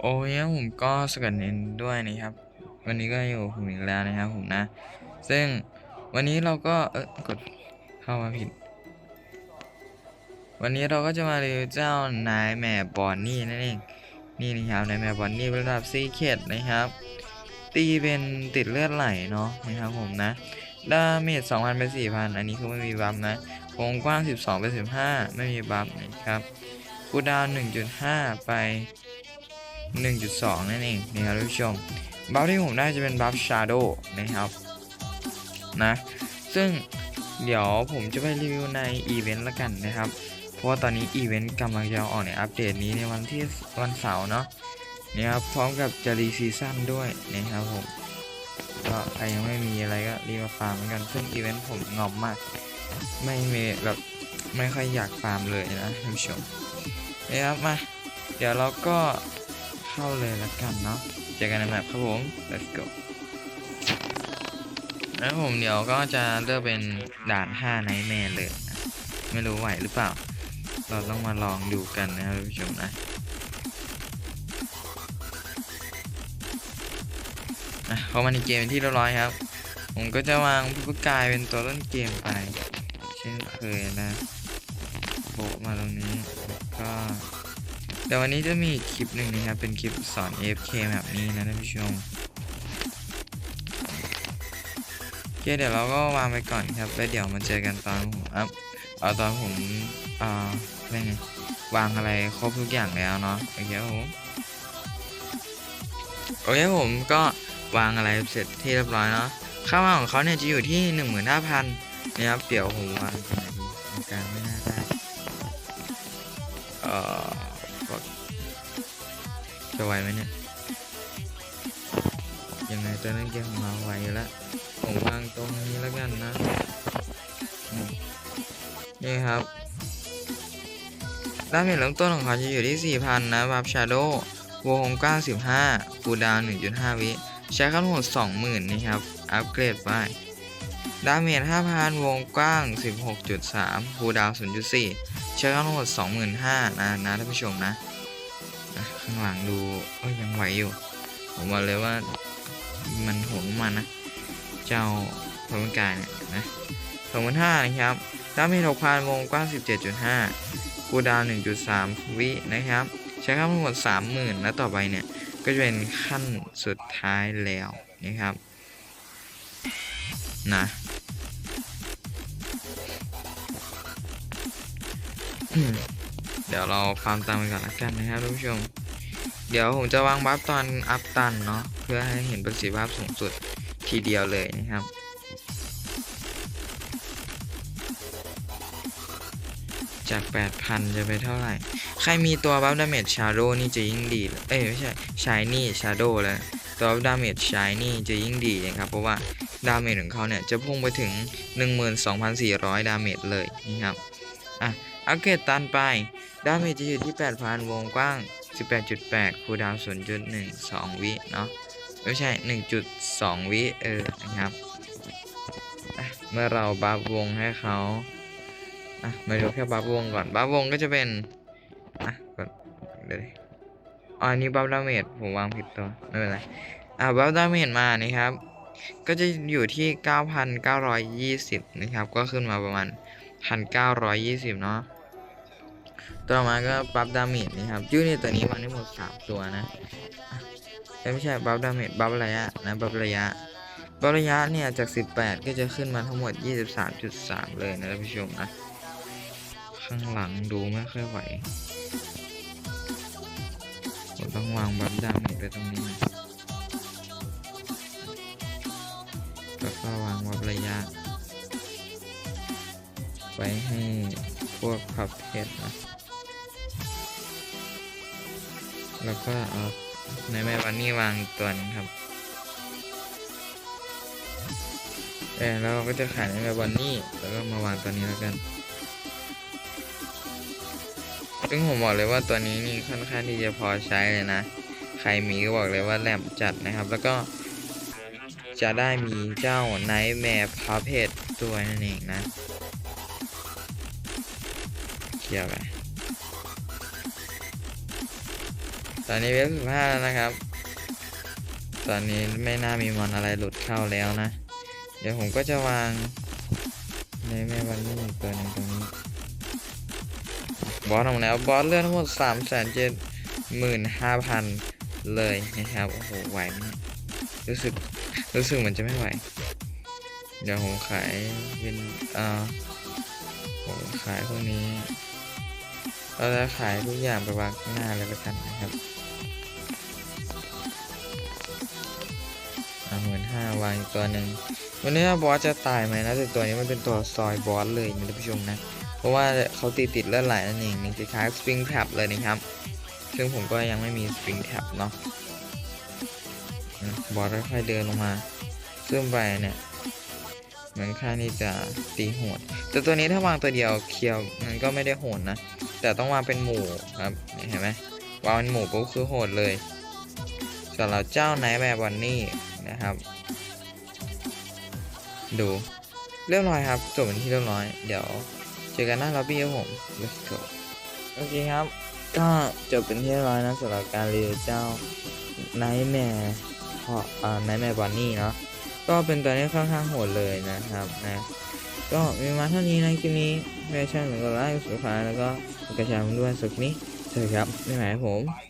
โอ้ยผมก็สกัดเน้นด้วยนะครับ วันนี้ก็อยู่ผมอีกแล้วนะครับผมนะ ซึ่งวันนี้เราก็เออกดเข้ามาผิด วันนี้เราก็จะมารีวิวเจ้านายแม่บอนนี่นั่นเองนี่นะครับนายแม่บอนนี่ระดับซีเคดนะครับ ตีเป็นติดเลือดไหลเนาะนะครับผมนะดาเมจ2,000เป็น4,000 อันนี้คือไม่มีบัฟนะวงกว้าง 12เป็น15 ไม่มีบัฟนะครับคูดาวน์1.5 ไป 1.2 นั่นเองนะครับท่านผู้ชมบัฟที่ผมได้จะเป็นบัฟชาร์โดนะครับนะซึ่งเดี๋ยวผมจะไปรีวิวในอีเวนต์ละกันนะครับ เพราะว่าตอนนี้อีเวนต์กำลังจะออกในอัปเดตนี้ในวันที่วันเสาร์เนาะนะครับพร้อมกับจะรีซีซั่นด้วยนะครับผมก็ใครยังไม่มีอะไรก็รีบมาฟาร์มเหมือนกันซึ่งอีเวนต์ผมงอมมาก ไม่มีแบบไม่ค่อยอยากฟาร์มเลยนะท่านผู้ชมนะครับมาเดี๋ยวเราก็ เข้าเลยละกันเนาะเจอกันในแมปครับผม let's go แล้วผมเดี๋ยวก็จะเลือกเป็นด่าน5ไนท์แมนเลยนะไม่รู้ไหวหรือเปล่า เราต้องมาลองดูกันนะครับท่านผู้ชมนะอะเข้ามาในเกมที่เรียบร้อยครับ ผมก็จะวางผู้กายเป็นตัวต้นเกมไป เช่นเคยนะโบมาตรงนี้แล้วก็ เดี๋ยววันนี้จะมีคลิปหนึ่งนะครับ เป็นคลิปสอน AFK แบบนี้นะท่านผู้ชมโอเคเดี๋ยวเราก็วางไปก่อนครับ แล้วเดี๋ยวมาเจอกันตอนผมอัพเอาตอนผมอ่าเรียกไงวางอะไรครบทุกอย่างแล้วเนาะโอเคครับผมโอเคผมก็วางอะไรเสร็จที่เรียบร้อยเนาะค่าว่าของเขาเนี่ยจะอยู่ที่หนึ่งหมื่นห้าพันนะครับเดี๋ยวผมวางตรงไหนดีตรงกลางไม่น่าได้เอ่อ บอกจะไหวไหมเนี่ย ยังไงตัวนั้นเกมของเราไหวอยู่แล้วผมวางตรงนี้แล้วกันนะ นี่ครับดาเมจเริ่มต้นของเขาจะอยู่ที่ 4,000 นะบัฟชาโดวงกว้าง15คูดาวน์1.5 วิ ใช้ขั้นหมด20,000 นะครับ อัปเกรดไปดาเมจ5,000 วงกว้าง 16.3คูดาว 0.4 ใช้ขั้นหมด25,000 นะนะท่านผู้ชมนะ ข้างหลังดูเอ้ยยังไหวอยู่ ผมบอกเลยว่ามันโหดมันนะ เจ้าพลังกายเนี่ยนะ25,000นห้านะครับดาเมจ6,000วงกว้าง17.5คูลดจุดห้ากูดาวหน์1.3วินะครับ ใช้ขั้นทั้งหมด30,000แล้วต่อไปเนี่ย ก็จะเป็นขั้นสุดท้ายแล้วนะครับ นะอืม เดี๋ยวเราฟาร์มตามไปก่อนละกันนะครับท่านผู้ชม เดี๋ยวผมจะวางบัฟตอนอัพตันเนาะเพื่อให้เห็นประสิทธิภาพสูงสุดทีเดียวเลยนะครับจาก 8,000 จะไปเท่าไหร่ ใครมีตัวบัฟดาเมจชาโดนี่จะยิ่งดีเอ้ย ไม่ใช่ชายนี่ชาโดเลยตัวบัฟดาเมจชายนี่จะยิ่งดีนะครับ เพราะว่าดาเมจของเขาเนี่ย จะพุ่งไปถึง 12,400 ดาเมจเลยนะครับ อะ อัปเกรดตันไป ดาเมจจะอยู่ที่ 8,000 วงกว้าง 18.8 คูดาวน์0.12 วิเนาะ ไม่ใช่ 1.2 วิเออ นะครับ เมื่อเราบัฟวงให้เขาอะมาดูแค่บัฟวงก่อน บัฟวงก็จะเป็น อะกดเดี๋ยวอันนี้บัฟดาเมจผมวางผิดตัว ไม่เป็นไร อะบัฟดาเมจมานี่ครับ ก็จะอยู่ที่ 9,920 นะครับ ก็ขึ้นมาประมาณ 1,920 เนาะ ต่อมาก็บัฟดาเมจนี่ครับยูนิตตัวนี้มันได้หมด3ตัวนะอ่ไม่ใช่บัฟดาเมจบัฟระยะนะบัฟระยะบัฟระยะเนี่ยจาก 18 ก็จะขึ้นมาทั้งหมด 23.3 เลยนะท่านผู้ชมนะข้างหลังดูไม่ค่อยไหวผมต้องวางบัฟดาเมจไปตรงนี้นะแล้วก็วางบัฟระยะ ไว้ให้พวกพับเพชรนะ แล้วก็เอาในแม่วันนี้วางตัวนึงครับแล้วเราก็จะขายในแม่วันนี้แล้วก็มาวางตัวนี้แล้วกัน ซึ่งผมบอกเลยว่าตัวนี้นี่ค่อนข้างที่จะพอใช้เลยนะ ใครมีก็บอกเลยว่าแหลมจัดนะครับ แล้วก็จะได้มีเจ้าไนท์แมร์พาเพจตัวนั่นเองนะเคลียร์ไป ตอนนี้เวฟสิบห้าแล้วนะครับ ตอนนี้ไม่น่ามีมอนอะไรหลุดเข้าแล้วนะ เดี๋ยวผมก็จะวางในแม่วันนี้อีกตัวนึงตรงนี้ บอสของแล้ว บอสเลือดทั้งหมดสามแสนเจ็ดหมื่นห้าพันเลยนะครับ โอ้โห ไหวไหมรู้สึก รู้สึกเหมือนจะไม่ไหว เดี๋ยวผมขายเป็นอ่าผมขายพวกนี้ เราจะขายทุกอย่างไปวางข้างหน้าเลยละกันนะครับอ่าหมื่นห้าวางอีกตัวหนึ่งวันนี้บอสจะตายไหมนะแต่ตัวนี้มันเป็นตัวซอยบอสเลยนะท่านผู้ชมนะ เพราะว่าเขาติดติดเลือดไหลนั่นเองนี่คล้ายสปริงแท็บเลยนะครับ ซึ่งผมก็ยังไม่มีสปริงแท็บเนาะอืมบอสค่อยๆเดินลงมาซึ่งไปเนี่ยเหมือนค่านี่จะตีโหด แต่ตัวนี้ถ้าวางตัวเดียวเคียวมันก็ไม่ได้โหดนะ แต่ต้องวางเป็นหมู่ครับเห็นไหมวางเป็นหมู่ปุ๊บคือโหดเลยส่วนเราเจ้าไนท์แมร์บอนนี่นะครับ ดูเรียบร้อยครับจบเป็นที่เรียบร้อย เดี๋ยวเจอกันหน้าล็อบบี้ครับผม let's go โอเคครับ ก็จบเป็นที่เรียบร้อยนะสำหรับการรีวิวเจ้า Nightmare เพราะอ่า Nightmare Bunny เนาะก็เป็นตัวนี้ค่อนข้างโหดเลยนะครับนะ ก็มีมาเท่านี้นะคลิปนี้ไม่ช่เหนึ่งก็ไลค์สุดท้ายแล้วก็กระชายมันด้วยสุดนี้สวัสดีครับไม่หมายผม